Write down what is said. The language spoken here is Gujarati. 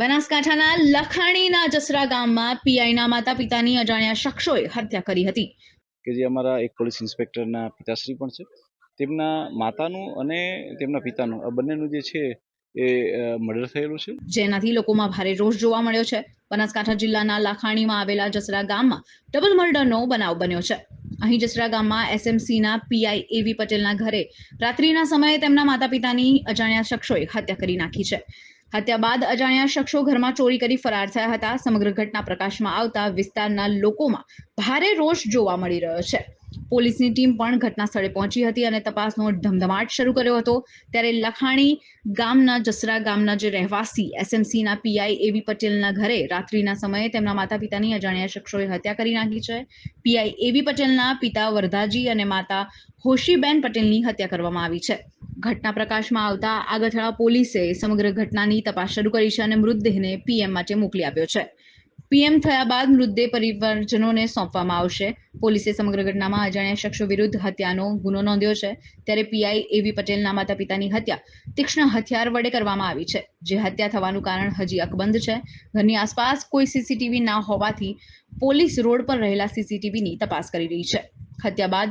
બનાસકાંઠાના લખાણીના જસરા ગામમાં પીઆઈના માતા પિતાની અજાણ્યા શખ્સોએ હત્યા કરી હતી. કે જે અમારા એક પોલીસ ઇન્સ્પેક્ટરના પિતાશ્રી પણ છે. તેમના માતાનું અને તેમના પિતાનું આ બંનેનું જે છે એ મર્ડર થયેલું છે. જેનાથી લોકોમાં ભારે રોષ જોવા મળ્યો છે. બનાસકાંઠા જિલ્લાના લાખાણીમાં આવેલા જસરા ગામમાં ડબલ મર્ડરનો બનાવ બન્યો છે. અહીં જસરા ગામમાં એસએમસીના પીઆઈ એવી પટેલના ઘરે રાત્રિના સમયે તેમના માતા પિતાની અજાણ્યા શખ્સોએ હત્યા કરી નાખી છે. હત્યા બાદ અજાણ્યા શખ્સો ઘરમાં ચોરી કરી ફરાર થયા હતા. સમગ્ર ઘટના પ્રકાશમાં આવતા વિસ્તારના લોકોમાં ભારે રોષ જોવા મળી રહ્યો છે. પોલીસની ટીમ પણ ઘટના સ્થળે પહોંચી હતી અને તપાસનો ધમધમાટ શરૂ કર્યો હતો. ત્યારે લખાણી ગામના જસરા ગામના જે રહેવાસી એસએમસીના પીઆઈ એવી પટેલના ઘરે રાત્રિના સમયે તેમના માતા પિતાની અજાણ્યા શખ્સોએ હત્યા કરી નાખી છે. પીઆઈ એવી પટેલના પિતા વરધાજી અને માતા હોશીબેન પટેલની હત્યા કરવામાં આવી છે. ઘટના પ્રકાશમાં આવતા આગથળા પોલીસે સમગ્ર ઘટનાની તપાસ શરૂ કરી છે અને મૃતદેહને પીએમ માટે મોકલી આપ્યો છે. પીએમ થયા બાદ મૃતદેહ પરિવારજનોને સોંપવામાં આવશે. પોલીસે સમગ્ર ઘટનામાં અજાણ્યા શખ્સો વિરુદ્ધ હત્યાનો ગુનો નોંધ્યો છે. ત્યારે પીઆઈ એવી પટેલના માતા પિતાની હત્યા તીક્ષ્ણ હથિયાર વડે કરવામાં આવી છે, જે હત્યા થવાનું કારણ હજી અકબંધ છે. ઘરની આસપાસ કોઈ સીસીટીવી ના હોવાથી પોલીસ રોડ પર રહેલા સીસીટીવીની તપાસ કરી રહી છે. હત્યા બાદ